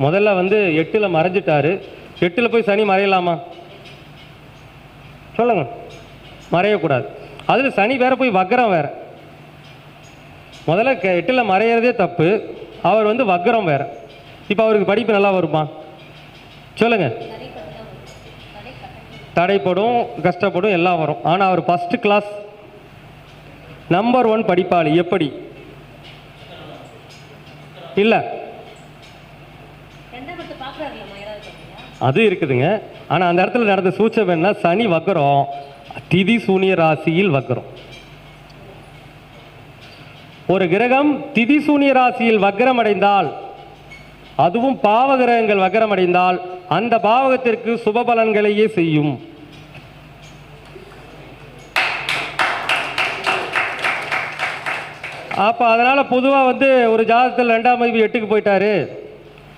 முதல்ல வந்து எட்டில் மறைஞ்சிட்டாரு. எட்டில் போய் சனி மறையலாமா? சொல்லுங்க. மறையக்கூடாது. அதில் சனி வேற போய் வக்கரம் வேற. முதல்ல எட்டில் மறையிறதே தப்பு. அவர் வந்து வக்கரம் வேற. இப்போ அவருக்கு படிப்பு நல்லா வருமா? சொல்லுங்க. தடைப்படும் கஷ்டப்படும் எல்லாம் வரும். ஆனால் அவர் ஃபஸ்ட்டு கிளாஸ் நம்பர் ஒன் படிப்பாளி. எப்படி? இல்லை. அது இருக்குதுங்க. ஆனால் அந்த இடத்துல நடந்த சூச்சம் என்ன சனி வக்கரம். திதி சூனிய ராசியில் வக்கரம். ஒரு கிரகம் திதி சூனிய ராசியில் வக்கரம் அடைந்தால் அதுவும் பாவ கிரகங்கள் வக்கரம் அடைந்தால் அந்த பாவகத்திற்கு சுப பலன்களையே செய்யும். அப்போ அதனால் பொதுவாக வந்து ஒரு ஜாதகத்தில் ரெண்டாம் மதிப்பு எட்டுக்கு போயிட்டாரு.